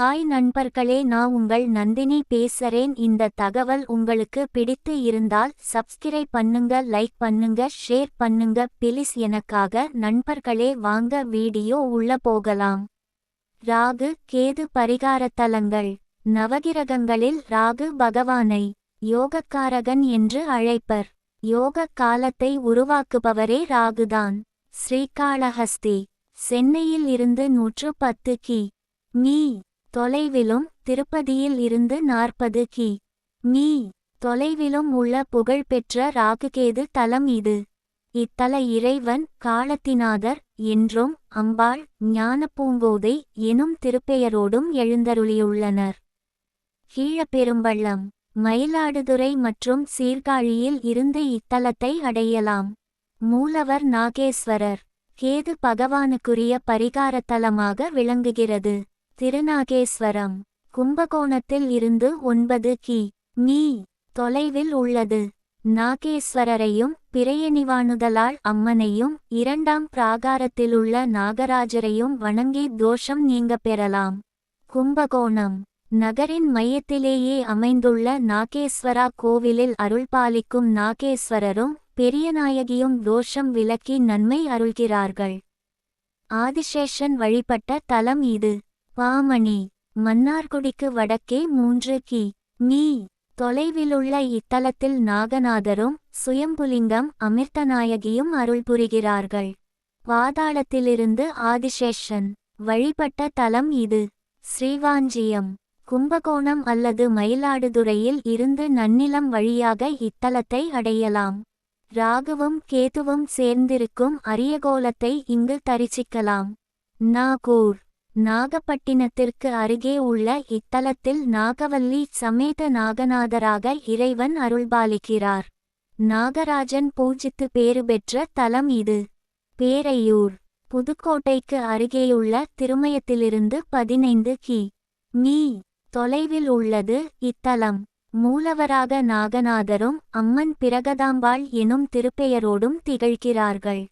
Hi நண்பர்களே நான் உங்கள் நந்தினி பேசுறேன். இந்த தகவல் உங்களுக்கு பிடித்து இருந்தால் சப்ஸ்கிரைப் பண்ணுங்க லைக் பண்ணுங்க ஷேர் பண்ணுங்க. பிலிஸ் எனக்காக நண்பர்களே வாங்க வீடியோ உள்ள போகலாம். ராகு கேது பரிகாரத்தலங்கள். நவகிரகங்களில் ராகு பகவானை யோகக்காரகன் என்று அழைப்பர். யோக காலத்தை உருவாக்குபவரே ராகுதான். ஸ்ரீகாளஹஸ்தி. சென்னையில் இருந்து நூற்று பத்து கி. மீ. தொலைவிலும் திருப்பதியில் இருந்து நாற்பது கி. மீ. தொலைவிலும் உள்ள புகழ்பெற்ற ராகுகேது தலம் இது. இத்தல இறைவன் காலத்தினாதர் என்றும் அம்பாள் ஞானப்பூங்கோதை எனும் திருப்பெயரோடும் எழுந்தருளியுள்ளனர். கீழப்பெரும்பள்ளம் மயிலாடுதுறை மற்றும் சீர்காழியில் இருந்து இத்தலத்தை அடையலாம். மூலவர் நாகேஸ்வரர் கேது பகவானுக்குரிய பரிகாரத்தலமாக விளங்குகிறது. திருநாகேஸ்வரம் கும்பகோணத்தில் இருந்து ஒன்பது கி. மீ. தொலைவில் உள்ளது. நாகேஸ்வரரையும் பிறையணிவானுதலால் அம்மனையும் இரண்டாம் பிராகாரத்திலுள்ள நாகராஜரையும் வணங்கி தோஷம் நீங்க பெறலாம். கும்பகோணம் நகரின் மையத்திலேயே அமைந்துள்ள நாகேஸ்வரா கோவிலில் அருள்பாலிக்கும் நாகேஸ்வரரும் பெரியநாயகியும் தோஷம் விலக்கி நன்மை அருள்கிறார்கள். ஆதிசேஷன் வழிபட்ட தலம் இது. பாமணி மன்னார்குடிக்கு வடக்கே மூன்று கி. மீ. தொலைவிலுள்ள இத்தலத்தில் நாகநாதரும் சுயம்புலிங்கம் அமிர்தநாயகியும் அருள் புரிகிறார்கள் பாதாளத்திலிருந்து ஆதிசேஷன் வழிபட்ட தலம் இது. ஸ்ரீவாஞ்சியம் கும்பகோணம் அல்லது மயிலாடுதுறையில் இருந்து நன்னிலம் வழியாக இத்தலத்தை அடையலாம். ராகுவும் கேதுவும் சேர்ந்திருக்கும் அரியகோலத்தை இங்கு தரிசிக்கலாம். நாகூர் நாகப்பட்டினத்திற்கு அருகே உள்ள இத்தலத்தில் நாகவல்லி சமேத நாகநாதராக இறைவன் அருள்பாலிக்கிறார். நாகராஜன் பூஜித்து பேறு பெற்ற தலம் இது. பேரையூர். புதுக்கோட்டைக்கு அருகேயுள்ள திருமயத்திலிருந்து பதினைந்து கி. மீ. தொலைவில் உள்ளது இத்தலம். மூலவராக நாகநாதரும் அம்மன் பிரகதாம்பாள் எனும் திருப்பெயரோடும் திகழ்கிறார்கள்.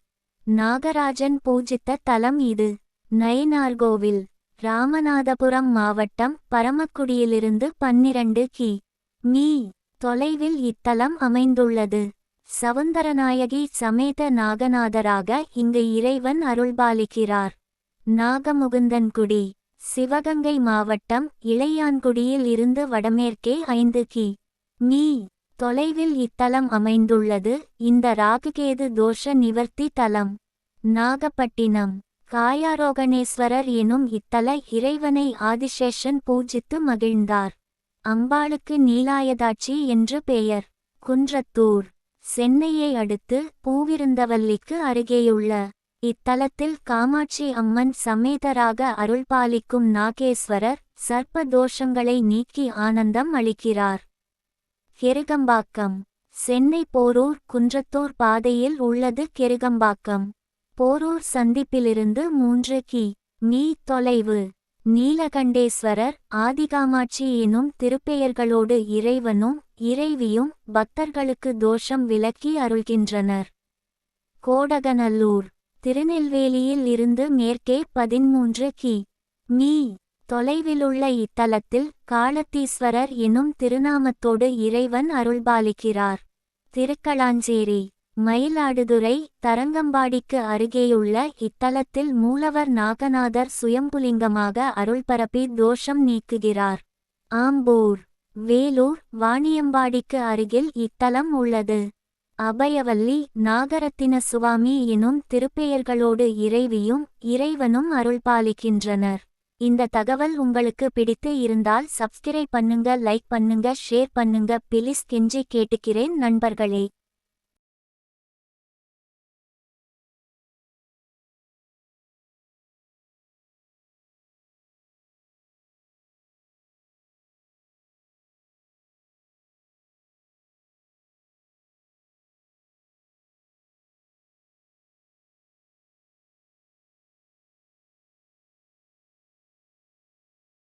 நாகராஜன் பூஜித்த தலம் இது. நயினார்கோவில் ராமநாதபுரம் மாவட்டம் பரமக்குடியிலிருந்து பன்னிரண்டு கி. மீ. தொலைவில் இத்தலம் அமைந்துள்ளது. சவுந்தரநாயகி சமேத நாகநாதராக இங்கு இறைவன் அருள்பாலிக்கிறார். நாகமுகுந்தன்குடி சிவகங்கை மாவட்டம் இளையான்குடியில் இருந்து வடமேற்கே ஐந்து கி. மீ. தொலைவில் இத்தலம் அமைந்துள்ளது. இந்த ராகுகேது தோஷ நிவர்த்தி தலம். நாகப்பட்டினம். காயாரோகணேஸ்வரர் எனும் இத்தல இறைவனை ஆதிசேஷன் பூஜித்து மகிழ்ந்தார். அம்பாளுக்கு நீலாயதாட்சி என்று பெயர். குன்றத்தூர். சென்னையை அடுத்து பூவிருந்தவல்லிக்கு அருகேயுள்ள இத்தலத்தில் காமாட்சி அம்மன் சமேதராக அருள்பாலிக்கும் நாகேஸ்வரர் சர்ப்ப தோஷங்களை நீக்கி ஆனந்தம் அளிக்கிறார். கெருகம்பாக்கம். சென்னை போரூர் குன்றத்தூர் பாதையில் உள்ளது கெருகம்பாக்கம். போரூர் சந்திப்பிலிருந்து மூன்று கி. மீ. தொலைவு. நீலகண்டேஸ்வரர் ஆதிகாமாட்சி எனும் திருப்பெயர்களோடு இறைவனும் இறைவியும் பக்தர்களுக்கு தோஷம் விலக்கி அருள்கின்றனர். கோடகநல்லூர். திருநெல்வேலியில் இருந்து மேற்கே பதிமூன்று கி. மீ. தொலைவிலுள்ள இத்தலத்தில் காலத்தீஸ்வரர் எனும் திருநாமத்தோடு இறைவன் அருள்பாலிக்கிறார். திருக்களாஞ்சேரி மயிலாடுதுறை தரங்கம்பாடிக்கு அருகேயுள்ள இத்தலத்தில் மூலவர் நாகநாதர் சுயம்புலிங்கமாக அருள்பரப்பி தோஷம் நீக்குகிறார். ஆம்பூர் வேலூர் வாணியம்பாடிக்கு அருகில் இத்தலம் உள்ளது. அபயவல்லி நாகரத்தின சுவாமி எனும் திருப்பெயர்களோடு இறைவியும் இறைவனும் அருள்பாலிக்கின்றனர் இந்த தகவல் உங்களுக்கு பிடித்து இருந்தால் சப்ஸ்கிரைப் பண்ணுங்க லைக் பண்ணுங்க ஷேர் பண்ணுங்க பிலிஸ் கெஞ்சி கேட்டுக்கிறேன் நண்பர்களே.